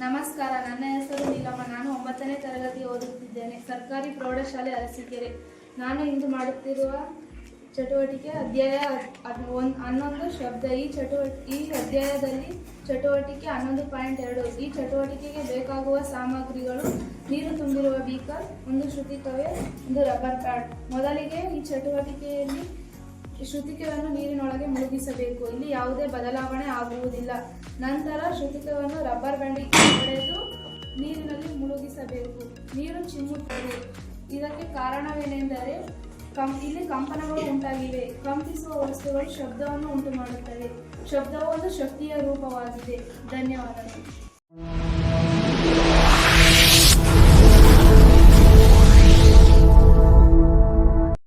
ನಮಸ್ಕಾರ. ನನ್ನ ಹೆಸರು ನೀಲಮ್ಮ. ನಾನು ಒಂಬತ್ತನೇ ತರಗತಿ ಓದುತ್ತಿದ್ದೇನೆ. ಸರ್ಕಾರಿ ಪ್ರೌಢಶಾಲೆ ಅರಸೀಕೆರೆ. ನಾನು ಇಂದು ಮಾಡುತ್ತಿರುವ ಚಟುವಟಿಕೆ ಅಧ್ಯಾಯ ಒಂದು ಹನ್ನೊಂದು ಶಬ್ದ. ಈ ಚಟುವಟಿ ಈ ಅಧ್ಯಾಯದಲ್ಲಿ ಚಟುವಟಿಕೆ ಹನ್ನೊಂದು ಪಾಯಿಂಟ್ ಎರಡು. ಈ ಚಟುವಟಿಕೆಗೆ ಬೇಕಾಗುವ ಸಾಮಗ್ರಿಗಳು, ನೀರು ತುಂಬಿರುವ ಬೀಕರ್, ಒಂದು ಶ್ರುತಿಕವೇ ಒಂದು ರಬ್ಬರ್ ಕಾರ್ಡ್ ಮೊದಲಿಗೆ ಈ ಚಟುವಟಿಕೆಯಲ್ಲಿ ಶ್ರುತಿಕೆಯನ್ನು ನೀರಿನೊಳಗೆ ಮುಳುಗಿಸಬೇಕು ಇಲ್ಲಿ ಯಾವುದೇ ಬದಲಾವಣೆ ಆಗುವುದಿಲ್ಲ. ನಂತರ ಶುಚಿತ್ವವನ್ನು ರಬ್ಬರ್ ಬ್ಯಾಂಡಿಗೆ ಹೊಡೆದು ನೀರಿನಲ್ಲಿ ಮುಳುಗಿಸಬೇಕು. ನೀರು ಚಿಮ್ಮುತ್ತದೆ. ಇದಕ್ಕೆ ಕಾರಣವೇನೆಂದರೆ ಕಂ ಇಲ್ಲಿ ಕಂಪನಗಳು ಉಂಟಾಗಿವೆ. ಕಂಪಿಸುವ ವಸ್ತುಗಳು ಶಬ್ದವನ್ನು ಉಂಟು ಮಾಡುತ್ತವೆ ಶಬ್ದವು ಒಂದು ಶಕ್ತಿಯ ರೂಪವಾಗಿದೆ. ಧನ್ಯವಾದಗಳು.